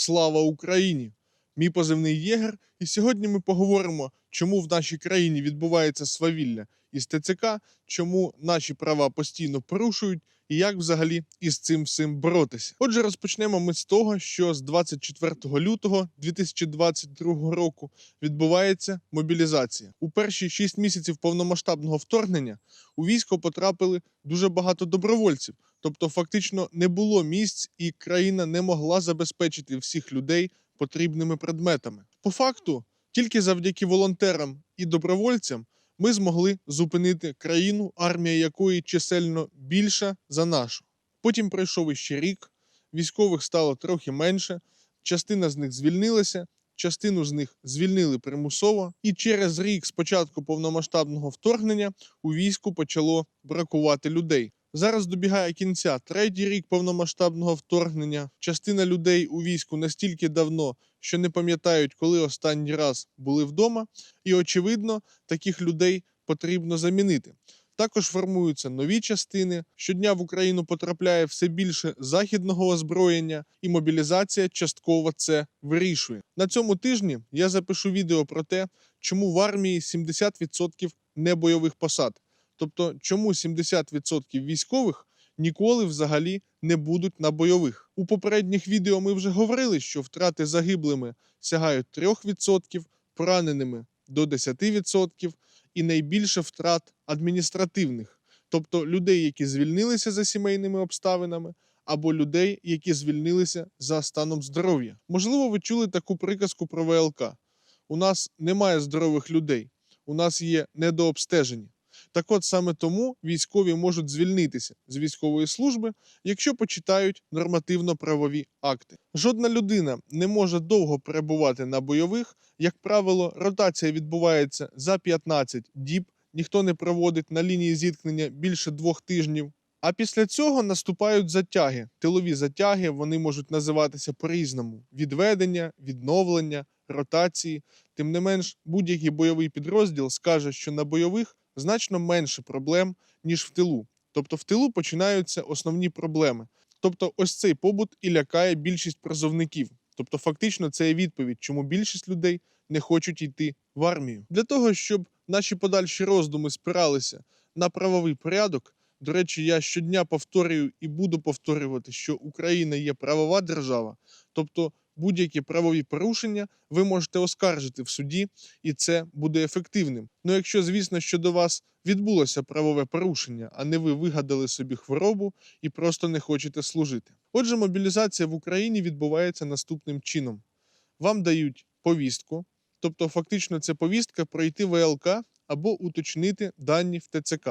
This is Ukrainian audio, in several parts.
Слава Україні! Мій позивний Єгер, і сьогодні ми поговоримо, чому в нашій країні відбувається свавілля із ТЦК, чому наші права постійно порушують, і як взагалі із цим всім боротися. Отже, розпочнемо ми з того, що з 24 лютого 2022 року відбувається мобілізація. У перші 6 місяців повномасштабного вторгнення у військо потрапили дуже багато добровольців. Тобто, фактично не було місць, і країна не могла забезпечити всіх людей потрібними предметами. По факту, тільки завдяки волонтерам і добровольцям ми змогли зупинити країну, армія якої чисельно більша за нашу. Потім пройшов іще рік, військових стало трохи менше, частина з них звільнилася, частину з них звільнили примусово, і через рік з початку повномасштабного вторгнення у війську почало бракувати людей. Зараз добігає кінця третій рік повномасштабного вторгнення. Частина людей у війську настільки давно, що не пам'ятають, коли останній раз були вдома, і очевидно, таких людей потрібно замінити. Також формуються нові частини. Щодня в Україну потрапляє все більше західного озброєння, і мобілізація частково це вирішує. На цьому тижні я запишу відео про те, чому в армії 70% небойових посад. Тобто, чому 70% військових ніколи взагалі не будуть на бойових. У попередніх відео ми вже говорили, що втрати загиблими сягають 3%, пораненими до 10%, і найбільше втрат адміністративних, тобто людей, які звільнилися за сімейними обставинами, або людей, які звільнилися за станом здоров'я. Можливо, ви чули таку приказку про ВЛК. У нас немає здорових людей, у нас є недообстежені. Так от саме тому військові можуть звільнитися з військової служби, якщо почитають нормативно-правові акти. Жодна людина не може довго перебувати на бойових. Як правило, ротація відбувається за 15 діб. Ніхто не проводить на лінії зіткнення більше двох тижнів. А після цього наступають затяги. Тилові затяги вони можуть називатися по-різному: відведення, відновлення, ротації. Тим не менш, будь-який бойовий підрозділ скаже, що на бойових значно менше проблем, ніж в тилу. Тобто в тилу починаються основні проблеми. Тобто, ось цей побут і лякає більшість призовників. Тобто, фактично, це є відповідь, чому більшість людей не хочуть йти в армію. Для того, щоб наші подальші роздуми спиралися на правовий порядок. До речі, я щодня повторюю і буду повторювати, що Україна є правова держава, тобто будь-які правові порушення ви можете оскаржити в суді, і це буде ефективним. Ну, якщо, звісно, що до вас відбулося правове порушення, а не ви вигадали собі хворобу і просто не хочете служити. Отже, мобілізація в Україні відбувається наступним чином: вам дають повістку, тобто, фактично, це повістка пройти ВЛК або уточнити дані в ТЦК.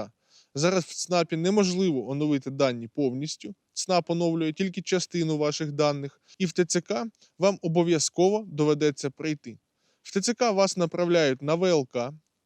Зараз в ЦНАПі неможливо оновити дані повністю. ЦНАП оновлює тільки частину ваших даних, і в ТЦК вам обов'язково доведеться прийти. В ТЦК вас направляють на ВЛК.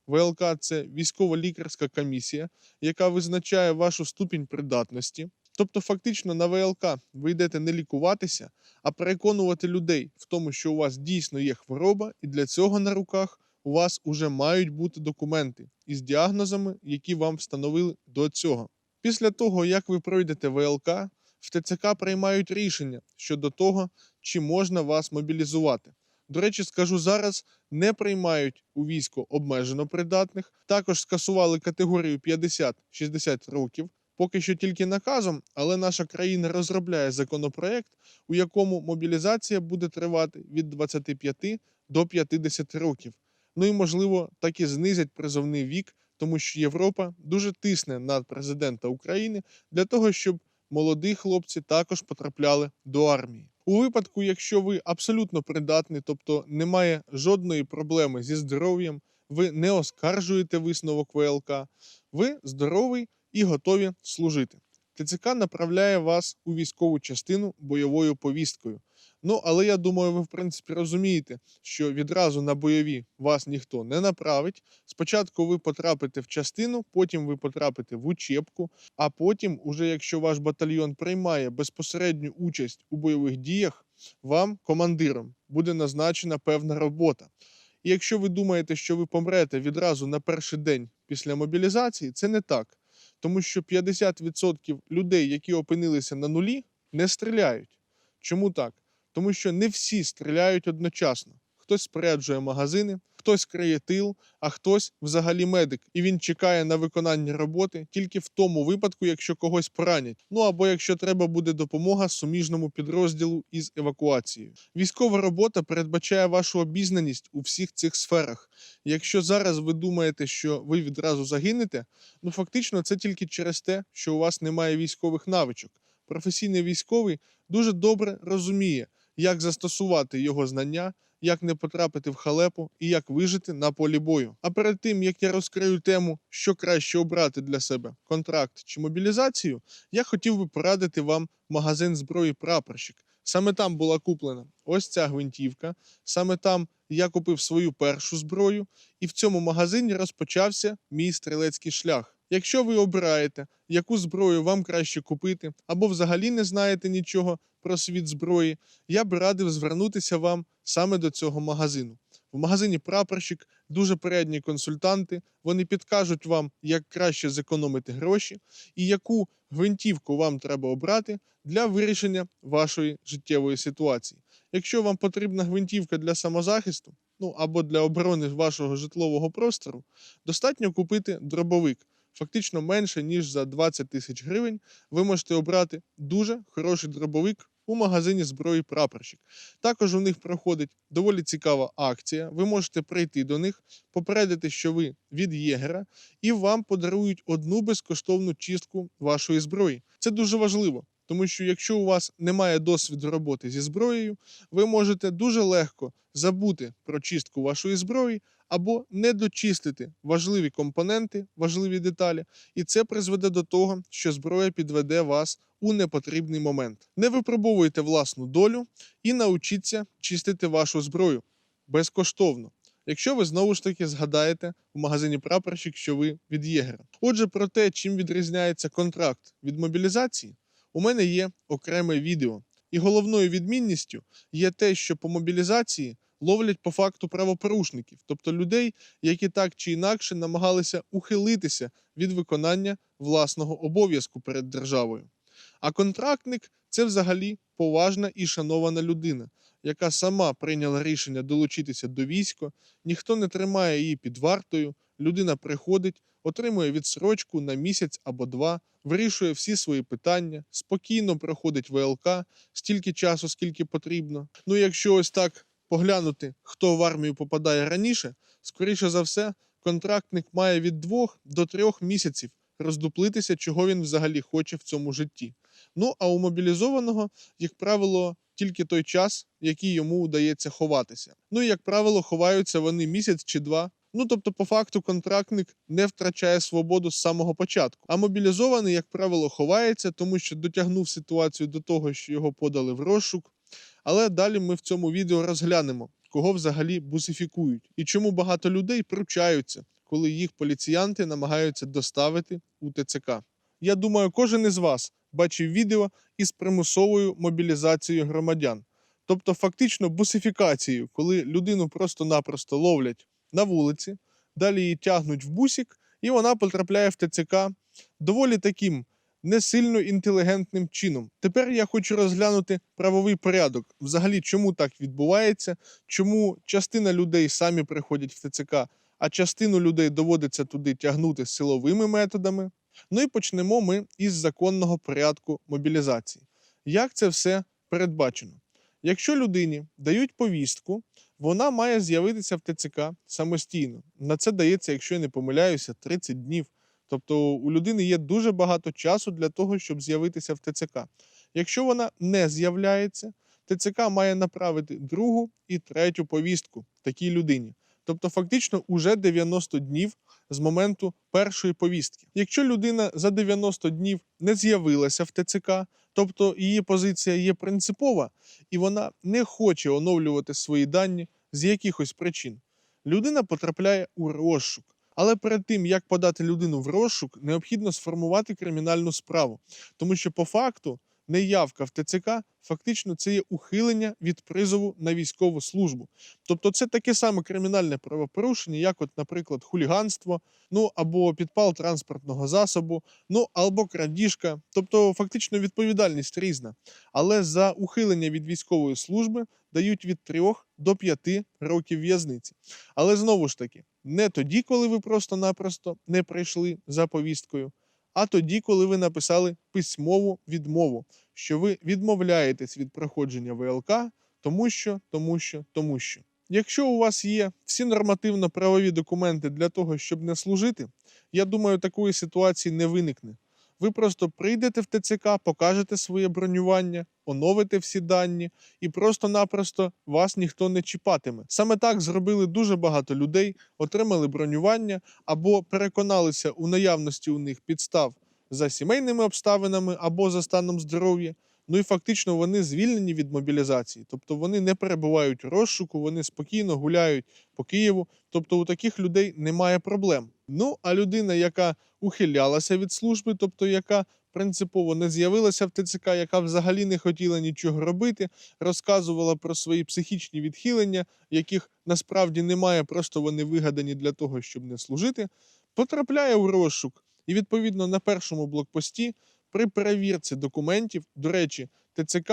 ВЛК це військово-лікарська комісія, яка визначає вашу ступінь придатності. Тобто, фактично, на ВЛК ви йдете не лікуватися, а переконувати людей в тому, що у вас дійсно є хвороба, і для цього на руках у вас уже мають бути документи із діагнозами, які вам встановили до цього. Після того, як ви пройдете ВЛК, в ТЦК приймають рішення щодо того, чи можна вас мобілізувати. До речі, скажу зараз: не приймають у військо обмежено придатних. Також скасували категорію 50-60 років. Поки що тільки наказом, але наша країна розробляє законопроект, у якому мобілізація буде тривати від 25 до 50 років. Ну і можливо так і знизять призовний вік, тому що Європа дуже тисне на президента України для того, щоб молоді хлопці також потрапляли до армії. У випадку, якщо ви абсолютно придатний, тобто немає жодної проблеми зі здоров'ям, ви не оскаржуєте висновок ВЛК, ви здоровий і готові служити. ТЦК направляє вас у військову частину бойовою повісткою. Ну, але я думаю, ви в принципі розумієте, що відразу на бойові вас ніхто не направить. Спочатку ви потрапите в частину, потім ви потрапите в учебку, а потім, уже якщо ваш батальйон приймає безпосередню участь у бойових діях, вам, командиром, буде назначена певна робота. І якщо ви думаєте, що ви помрете відразу на перший день після мобілізації, це не так. Тому що 50% людей, які опинилися на нулі, не стріляють. Чому так? Тому що не всі стріляють одночасно. Хтось споряджує магазини, хтось криє тил, а хтось взагалі медик, і він чекає на виконання роботи тільки в тому випадку, якщо когось поранять. Ну або якщо треба буде допомога суміжному підрозділу із евакуацією. Військова робота передбачає вашу обізнаність у всіх цих сферах. Якщо зараз ви думаєте, що ви відразу загинете, ну фактично це тільки через те, що у вас немає військових навичок. Професійний військовий дуже добре розуміє, як застосувати його знання, як не потрапити в халепу і як вижити на полі бою. А перед тим як я розкрию тему, що краще обрати для себе контракт чи мобілізацію, я хотів би порадити вам магазин зброї прапорщик. Саме там була куплена ось ця гвинтівка. Саме там я купив свою першу зброю, і в цьому магазині розпочався мій стрілецький шлях. Якщо ви обираєте, яку зброю вам краще купити, або взагалі не знаєте нічого про світ зброї, я б радив звернутися вам саме до цього магазину. В магазині прапорщик дуже порядні консультанти. Вони підкажуть вам, як краще зекономити гроші і яку гвинтівку вам треба обрати для вирішення вашої життєвої ситуації. Якщо вам потрібна гвинтівка для самозахисту, ну або для оборони вашого житлового простору, достатньо купити дробовик. Фактично менше ніж за 20 тисяч гривень ви можете обрати дуже хороший дробовик у магазині зброї прапорщик. Також у них проходить доволі цікава акція. Ви можете прийти до них, попередити, що ви від єгера, і вам подарують одну безкоштовну чистку вашої зброї. Це дуже важливо. Тому що якщо у вас немає досвіду роботи зі зброєю, ви можете дуже легко забути про чистку вашої зброї або не дочистити важливі компоненти, важливі деталі, і це призведе до того, що зброя підведе вас у непотрібний момент. Не випробовуйте власну долю і научіться чистити вашу зброю безкоштовно. Якщо ви знову ж таки згадаєте в магазині прапорщик, що ви від єгера. Отже, про те, чим відрізняється контракт від мобілізації, у мене є окреме відео. І головною відмінністю є те, що по мобілізації ловлять по факту правопорушників, тобто людей, які так чи інакше намагалися ухилитися від виконання власного обов'язку перед державою. А контрактник це взагалі поважна і шанована людина, яка сама прийняла рішення долучитися до війська, ніхто не тримає її під вартою, людина приходить, отримує відсрочку на місяць або два, вирішує всі свої питання, спокійно проходить ВЛК стільки часу, скільки потрібно. Ну, якщо ось так поглянути, хто в армію попадає раніше, скоріше за все, контрактник має від двох до трьох місяців роздуплитися, чого він взагалі хоче в цьому житті. Ну а у мобілізованого, як правило, тільки той час, який йому вдається ховатися. Ну і як правило, ховаються вони місяць чи два. Ну тобто, по факту, контрактник не втрачає свободу з самого початку. А мобілізований, як правило, ховається, тому що дотягнув ситуацію до того, що його подали в розшук. Але далі ми в цьому відео розглянемо, кого взагалі бусифікують і чому багато людей пручаються, коли їх поліціянти намагаються доставити у ТЦК. Я думаю, кожен із вас бачив відео із примусовою мобілізацією громадян, тобто фактично бусифікацією, коли людину просто-напросто ловлять на вулиці, далі її тягнуть в бусік, і вона потрапляє в ТЦК доволі таким не сильно інтелігентним чином. Тепер я хочу розглянути правовий порядок. Взагалі, чому так відбувається, чому частина людей самі приходять в ТЦК, а частину людей доводиться туди тягнути силовими методами. Ну і почнемо ми із законного порядку мобілізації. Як це все передбачено? Якщо людині дають повістку, вона має з'явитися в ТЦК самостійно. На це дається, якщо я не помиляюся, 30 днів. Тобто у людини є дуже багато часу для того, щоб з'явитися в ТЦК. Якщо вона не з'являється, ТЦК має направити другу і третю повістку такій людині. Тобто, фактично, уже 90 днів з моменту першої повістки. Якщо людина за 90 днів не з'явилася в ТЦК, тобто її позиція є принципова, і вона не хоче оновлювати свої дані з якихось причин, людина потрапляє у розшук. Але перед тим, як подати людину в розшук, необхідно сформувати кримінальну справу, тому що по факту неявка в ТЦК фактично це є ухилення від призову на військову службу. Тобто це таке саме кримінальне правопорушення, як, от, наприклад, хуліганство, ну або підпал транспортного засобу, ну або крадіжка. Тобто, фактично відповідальність різна. Але за ухилення від військової служби дають від 3 до 5 років в'язниці. Але знову ж таки, не тоді, коли ви просто-напросто не прийшли за повісткою, а тоді, коли ви написали письмову відмову, що ви відмовляєтесь від проходження ВЛК, тому що, тому що, тому що. Якщо у вас є всі нормативно-правові документи для того, щоб не служити, я думаю, такої ситуації не виникне. Ви просто прийдете в ТЦК, покажете своє бронювання, оновите всі дані, і просто-напросто вас ніхто не чіпатиме. Саме так зробили дуже багато людей, отримали бронювання або переконалися у наявності у них підстав за сімейними обставинами або за станом здоров'я. Ну і фактично вони звільнені від мобілізації, тобто вони не перебувають у розшуку, вони спокійно гуляють по Києву. Тобто у таких людей немає проблем. Ну а людина, яка ухилялася від служби, тобто яка принципово не з'явилася в ТЦК, яка взагалі не хотіла нічого робити, розказувала про свої психічні відхилення, яких насправді немає, просто вони вигадані для того, щоб не служити, потрапляє у розшук. І відповідно на першому блокпості при перевірці документів, до речі, ТЦК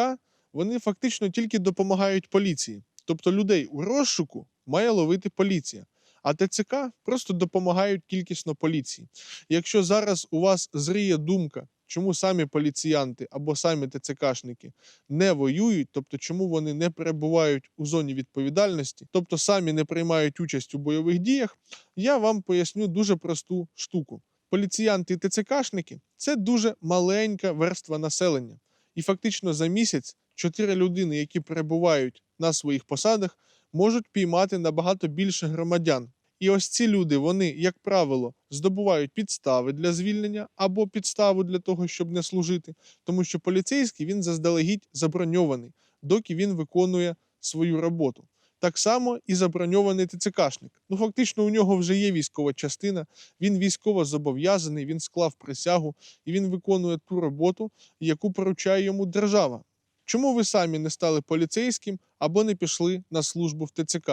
вони фактично тільки допомагають поліції. Тобто людей у розшуку має ловити поліція. А ТЦК просто допомагають кількісно поліції. Якщо зараз у вас зріє думка, чому самі поліціянти або самі ТЦКшники не воюють, тобто чому вони не перебувають у зоні відповідальності, тобто самі не приймають участь у бойових діях, я вам поясню дуже просту штуку. Поліціянти і ТЦКшники це дуже маленька верства населення. І фактично за місяць чотири людини, які перебувають на своїх посадах, можуть піймати набагато більше громадян. І ось ці люди, вони, як правило, здобувають підстави для звільнення або підставу для того, щоб не служити, тому що поліцейський він заздалегідь заброньований, доки він виконує свою роботу. Так само і заброньований ТЦКшник. Ну, фактично, у нього вже є військова частина, він військово зобов'язаний, він склав присягу і він виконує ту роботу, яку поручає йому держава. Чому ви самі не стали поліцейським або не пішли на службу в ТЦК?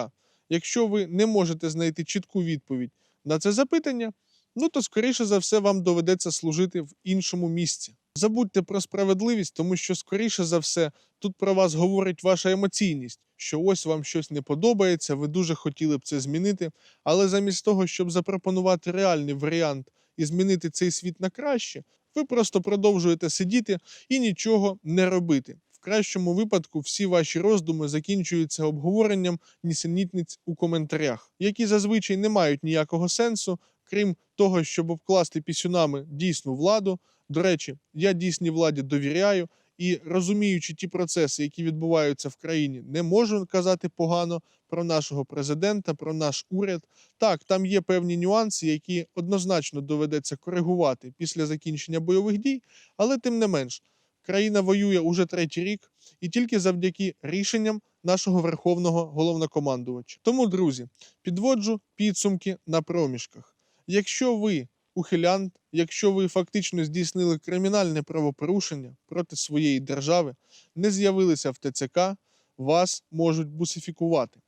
Якщо ви не можете знайти чітку відповідь на це запитання, ну то скоріше за все вам доведеться служити в іншому місці. Забудьте про справедливість, тому що скоріше за все тут про вас говорить ваша емоційність, що ось вам щось не подобається, ви дуже хотіли б це змінити, але замість того, щоб запропонувати реальний варіант і змінити цей світ на краще, ви просто продовжуєте сидіти і нічого не робити. В кращому випадку всі ваші роздуми закінчуються обговоренням нісенітниць у коментарях, які зазвичай не мають ніякого сенсу, крім того, щоб обкласти пісюнами дійсну владу. До речі, я дійсній владі довіряю і розуміючи ті процеси, які відбуваються в країні, не можу казати погано про нашого президента, про наш уряд. Так, там є певні нюанси, які однозначно доведеться коригувати після закінчення бойових дій, але тим не менш. Країна воює уже третій рік, і тільки завдяки рішенням нашого верховного головнокомандувача. Тому, друзі, підводжу підсумки на проміжках. Якщо ви ухилянт, якщо ви фактично здійснили кримінальне правопорушення проти своєї держави, не з'явилися в ТЦК, вас можуть бусифікувати.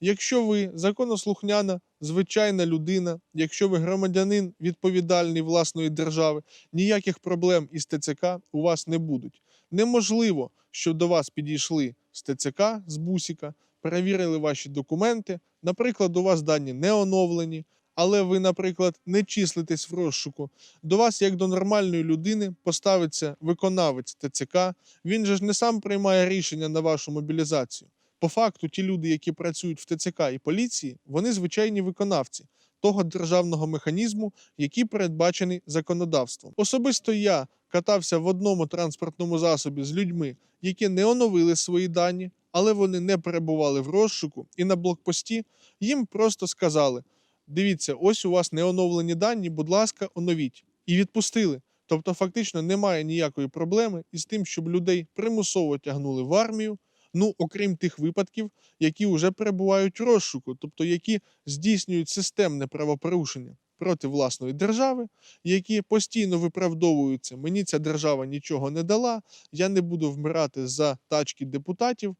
Якщо ви законослухняна, звичайна людина, якщо ви громадянин відповідальний власної держави, ніяких проблем із ТЦК у вас не будуть. Неможливо, щоб до вас підійшли з ТЦК, з бусіка, перевірили ваші документи. Наприклад, у вас дані не оновлені, але ви, наприклад, не числитесь в розшуку. До вас, як до нормальної людини, поставиться виконавець ТЦК. Він же ж не сам приймає рішення на вашу мобілізацію. По факту, ті люди, які працюють в ТЦК і поліції, вони звичайні виконавці того державного механізму, який передбачений законодавством. Особисто я катався в одному транспортному засобі з людьми, які не оновили свої дані, але вони не перебували в розшуку, і на блокпості їм просто сказали: дивіться, ось у вас не оновлені дані, будь ласка, оновіть. І відпустили. Тобто, фактично немає ніякої проблеми із тим, щоб людей примусово тягнули в армію. Ну, окрім тих випадків, які вже перебувають у розшуку, тобто які здійснюють системне правопорушення. проти власної держави, які постійно виправдовуються. Мені ця держава нічого не дала, я не буду вмирати за тачки депутатів.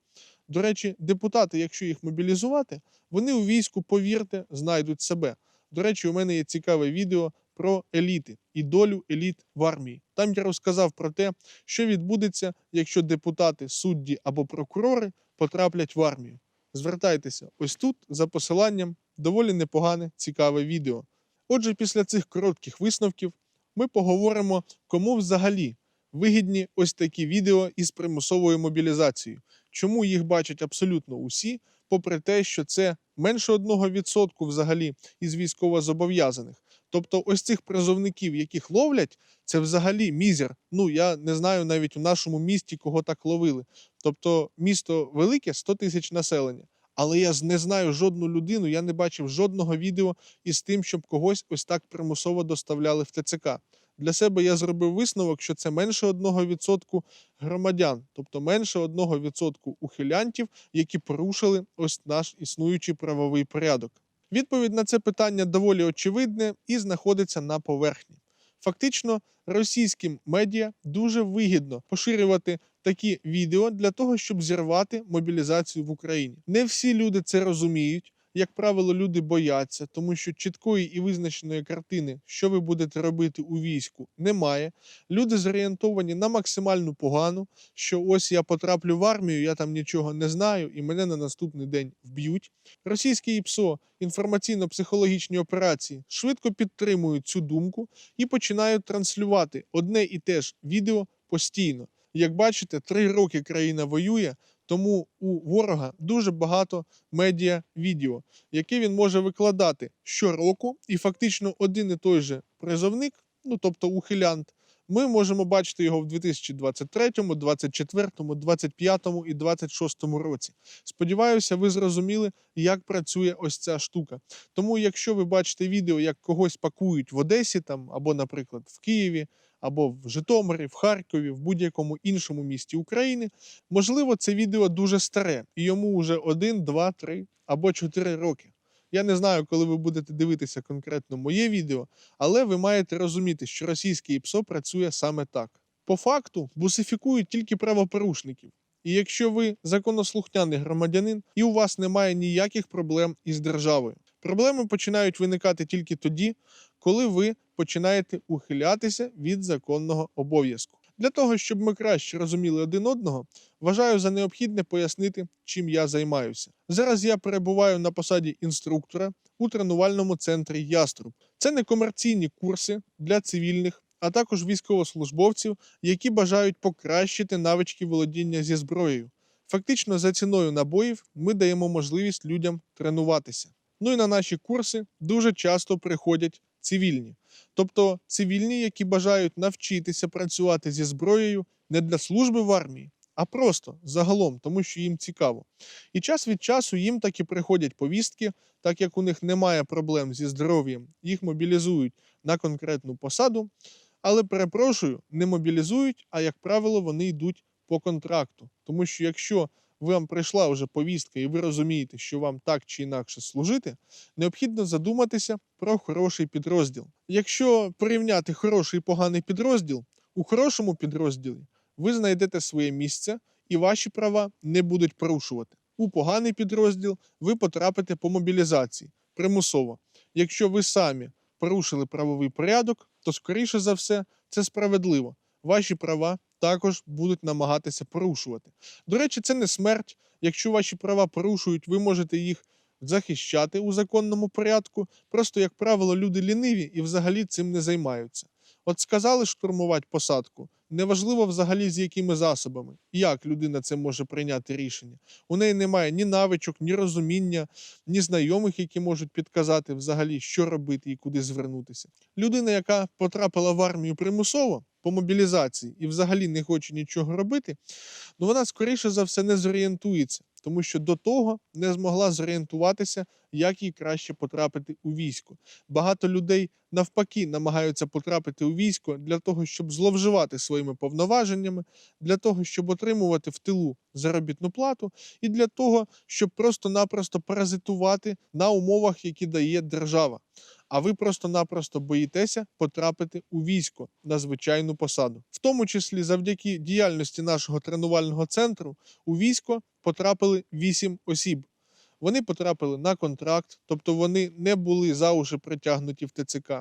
До речі, депутати, якщо їх мобілізувати, вони у війську, повірте, знайдуть себе. До речі, у мене є цікаве відео про еліти і долю еліт в армії. Там я розказав про те, що відбудеться, якщо депутати, судді або прокурори потраплять в армію. Звертайтеся ось тут за посиланням доволі непогане, цікаве відео. Отже, після цих коротких висновків ми поговоримо, кому взагалі вигідні ось такі відео із примусовою мобілізацією. Чому їх бачать абсолютно усі, попри те, що це менше 1% взагалі із військовозобов'язаних. Тобто, ось цих призовників, яких ловлять, це взагалі мізер. Ну я не знаю навіть у нашому місті, кого так ловили. Тобто, місто велике 100 тисяч населення. Але я не знаю жодну людину, я не бачив жодного відео із тим, щоб когось ось так примусово доставляли в ТЦК. Для себе я зробив висновок, що це менше 1% громадян, тобто менше 1% ухилянтів, які порушили ось наш існуючий правовий порядок. Відповідь на це питання доволі очевидне і знаходиться на поверхні. Фактично, російським медіа дуже вигідно поширювати такі відео для того, щоб зірвати мобілізацію в Україні. Не всі люди це розуміють. Як правило, люди бояться, тому що чіткої і визначеної картини, що ви будете робити у війську, немає. Люди зорієнтовані на максимальну погану, що ось я потраплю в армію, я там нічого не знаю, і мене на наступний день вб'ють. Російські ІПСО, інформаційно-психологічні операції, швидко підтримують цю думку і починають транслювати одне і те ж відео постійно. Як бачите, три роки країна воює, тому у ворога дуже багато медіа відео, яке він може викладати щороку, і фактично один і той же призовник, ну тобто ухилянт, ми можемо бачити його в 2023, 2024, 2025 і 2026 році. Сподіваюся, ви зрозуміли, як працює ось ця штука. Тому, якщо ви бачите відео, як когось пакують в Одесі, там або, наприклад, в Києві, або в Житомирі, в Харкові, в будь-якому іншому місті України, можливо, це відео дуже старе, і йому вже 1, 2, 3 або 4 роки. Я не знаю, коли ви будете дивитися конкретно моє відео, але ви маєте розуміти, що російське ІПСО працює саме так. По факту бусифікують тільки правопорушників. І якщо ви законослухняний громадянин і у вас немає ніяких проблем із державою, проблеми починають виникати тільки тоді, коли ви починаєте ухилятися від законного обов'язку. Для того, щоб ми краще розуміли один одного, вважаю за необхідне пояснити, чим я займаюся. Зараз я перебуваю на посаді інструктора у тренувальному центрі Яструб. Це не комерційні курси для цивільних, а також військовослужбовців, які бажають покращити навички володіння зі зброєю. Фактично, за ціною набоїв ми даємо можливість людям тренуватися. Ну і на наші курси дуже часто приходять цивільні, тобто цивільні, які бажають навчитися працювати зі зброєю не для служби в армії, а просто загалом, тому що їм цікаво. І час від часу їм таки приходять повістки, так як у них немає проблем зі здоров'ям, їх мобілізують на конкретну посаду. Але перепрошую, не мобілізують, а як правило, вони йдуть по контракту. Тому що якщо вам прийшла вже повістка, і ви розумієте, що вам так чи інакше служити, необхідно задуматися про хороший підрозділ. Якщо порівняти хороший і поганий підрозділ, у хорошому підрозділі ви знайдете своє місце і ваші права не будуть порушувати. У поганий підрозділ ви потрапите по мобілізації примусово. Якщо ви самі порушили правовий порядок, то скоріше за все це справедливо. Ваші права також будуть намагатися порушувати. До речі, це не смерть. Якщо ваші права порушують, ви можете їх захищати у законному порядку. Просто, як правило, люди ліниві і взагалі цим не займаються. От сказали штурмувати посадку. Неважливо взагалі з якими засобами, як людина це може прийняти рішення. У неї немає ні навичок, ні розуміння, ні знайомих, які можуть підказати взагалі, що робити і куди звернутися. Людина, яка потрапила в армію примусово по мобілізації і взагалі не хоче нічого робити, ну вона скоріше за все не зорієнтується, тому що до того не змогла зорієнтуватися, як їй краще потрапити у військо. Багато людей навпаки намагаються потрапити у військо для того, щоб зловживати своїми повноваженнями, для того, щоб отримувати в тилу заробітну плату, і для того, щоб просто-напросто паразитувати на умовах, які дає держава. А ви просто-напросто боїтеся потрапити у військо на звичайну посаду. В тому числі завдяки діяльності нашого тренувального центру у військо потрапили 8 осіб. Вони потрапили на контракт, тобто вони не були за уші притягнуті в ТЦК.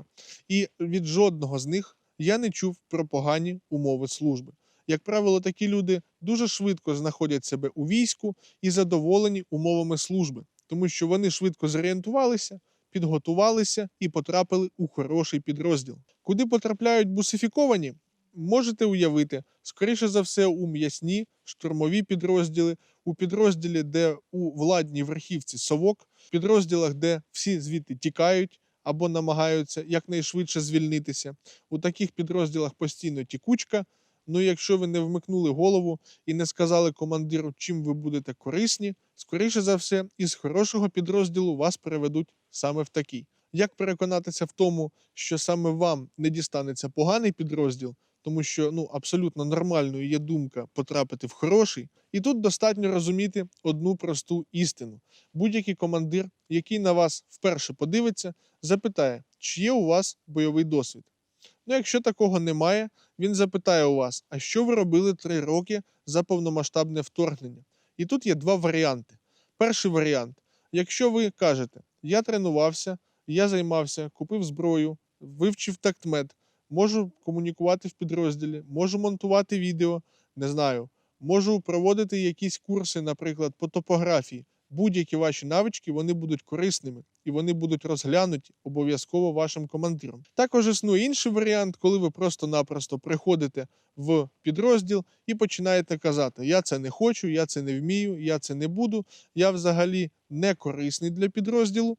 І від жодного з них я не чув про погані умови служби. Як правило, такі люди дуже швидко знаходять себе у війську і задоволені умовами служби, тому що вони швидко зорієнтувалися, підготувалися і потрапили у хороший підрозділ. Куди потрапляють бусифіковані, можете уявити, скоріше за все, у м'ясні штурмові підрозділи, у підрозділі, де у владній верхівці совок, підрозділах, де всі звідти тікають або намагаються якнайшвидше звільнитися. У таких підрозділах постійно тікучка. Ну, якщо ви не вмикнули голову і не сказали командиру, чим ви будете корисні, скоріше за все, із хорошого підрозділу вас переведуть саме в такий. Як переконатися в тому, що саме вам не дістанеться поганий підрозділ, тому що ну абсолютно нормальною є думка потрапити в хороший, і тут достатньо розуміти одну просту істину: будь-який командир, який на вас вперше подивиться, запитає, чи є у вас бойовий досвід. Ну, якщо такого немає, він запитає у вас, а що ви робили три роки за повномасштабне вторгнення? І тут є два варіанти. Перший варіант: якщо ви кажете, я тренувався, я займався, купив зброю, вивчив тактмет, можу комунікувати в підрозділі, можу монтувати відео, не знаю, можу проводити якісь курси, наприклад, по топографії. Будь-які ваші навички вони будуть корисними і вони будуть розглянуті обов'язково вашим командиром. Також існує інший варіант, коли ви просто-напросто приходите в підрозділ і починаєте казати: Я це не хочу, я це не вмію, я це не буду, я взагалі не корисний для підрозділу.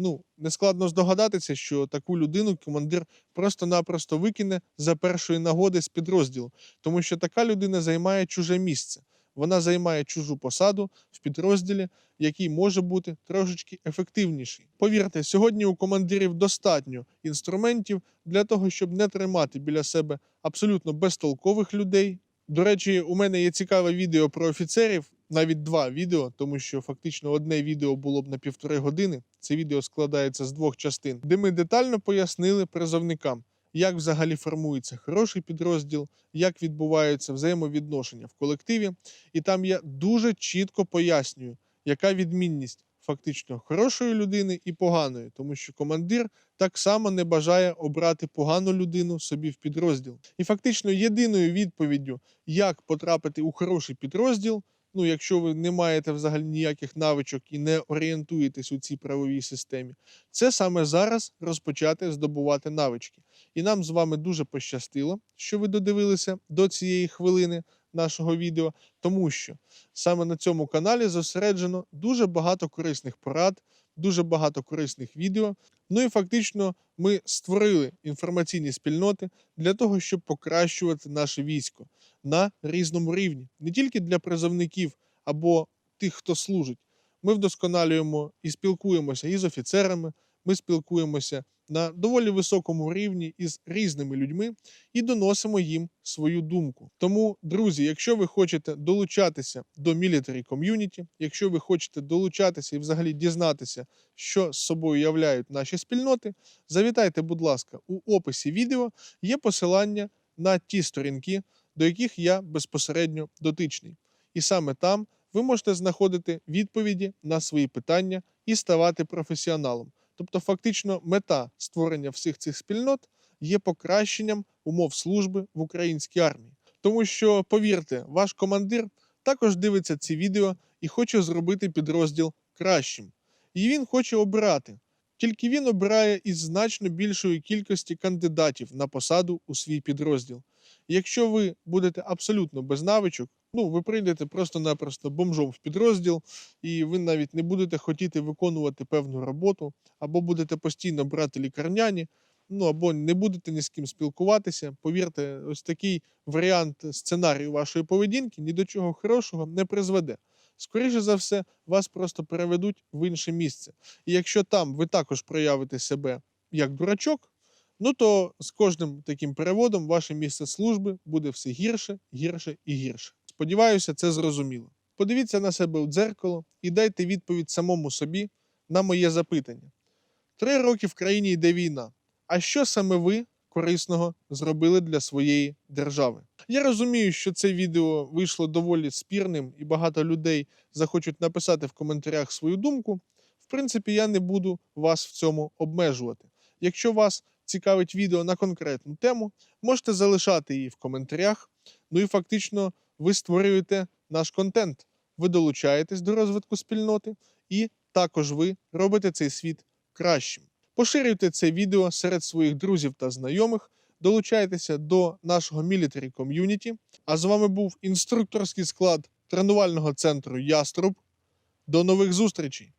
Ну, нескладно здогадатися, що таку людину командир просто-напросто викине за першої нагоди з підрозділу, тому що така людина займає чуже місце. Вона займає чужу посаду в підрозділі, який може бути трошечки ефективніший. Повірте, сьогодні у командирів достатньо інструментів для того, щоб не тримати біля себе абсолютно безтолкових людей. До речі, у мене є цікаве відео про офіцерів, навіть два відео, тому що фактично одне відео було б на півтори години. Це відео складається з двох частин, де ми детально пояснили призовникам, як взагалі формується хороший підрозділ, як відбуваються взаємовідношення в колективі. І там я дуже чітко пояснюю, яка відмінність фактично хорошої людини і поганої, тому що командир так само не бажає обрати погану людину собі в підрозділ. І фактично єдиною відповіддю, як потрапити у хороший підрозділ. Ну, якщо ви не маєте взагалі ніяких навичок і не орієнтуєтесь у цій правовій системі, це саме зараз розпочати здобувати навички. І нам з вами дуже пощастило, що ви додивилися до цієї хвилини нашого відео, тому що саме на цьому каналі зосереджено дуже багато корисних порад, дуже багато корисних відео. Ну і фактично ми створили інформаційні спільноти для того, щоб покращувати наше військо на різному рівні, не тільки для призовників або тих, хто служить. Ми вдосконалюємо і спілкуємося із офіцерами. Ми спілкуємося на доволі високому рівні із різними людьми і доносимо їм свою думку. Тому, друзі, якщо ви хочете долучатися до Military Community, якщо ви хочете долучатися і взагалі дізнатися, що з собою являють наші спільноти, завітайте, будь ласка, у описі відео є посилання на ті сторінки, до яких я безпосередньо дотичний. І саме там ви можете знаходити відповіді на свої питання і ставати професіоналом. Тобто, фактично, мета створення всіх цих спільнот є покращенням умов служби в українській армії. Тому що, повірте, ваш командир також дивиться ці відео і хоче зробити підрозділ кращим. І він хоче обирати. Тільки він обирає із значно більшої кількості кандидатів на посаду у свій підрозділ. Якщо ви будете абсолютно без навичок, ну ви прийдете просто-напросто бомжом в підрозділ, і ви навіть не будете хотіти виконувати певну роботу, або будете постійно брати лікарняні, ну або не будете ні з ким спілкуватися. Повірте, ось такий варіант сценарію вашої поведінки ні до чого хорошого не призведе. Скоріше за все, вас просто переведуть в інше місце. І якщо там ви також проявите себе як дурачок, ну то з кожним таким переводом ваше місце служби буде все гірше, гірше і гірше. Сподіваюся, це зрозуміло. Подивіться на себе у дзеркало і дайте відповідь самому собі на моє запитання. Три роки в країні йде війна. А що саме ви корисного зробили для своєї держави? Я розумію, що це відео вийшло доволі спірним, і багато людей захочуть написати в коментарях свою думку. В принципі, я не буду вас в цьому обмежувати. Якщо вас цікавить відео на конкретну тему, можете залишати її в коментарях. Ну і фактично ви створюєте наш контент. Ви долучаєтесь до розвитку спільноти, і також ви робите цей світ кращим. Поширюйте це відео серед своїх друзів та знайомих, долучайтеся до нашого Military Community. А з вами був інструкторський склад тренувального центру Яструб. До нових зустрічей!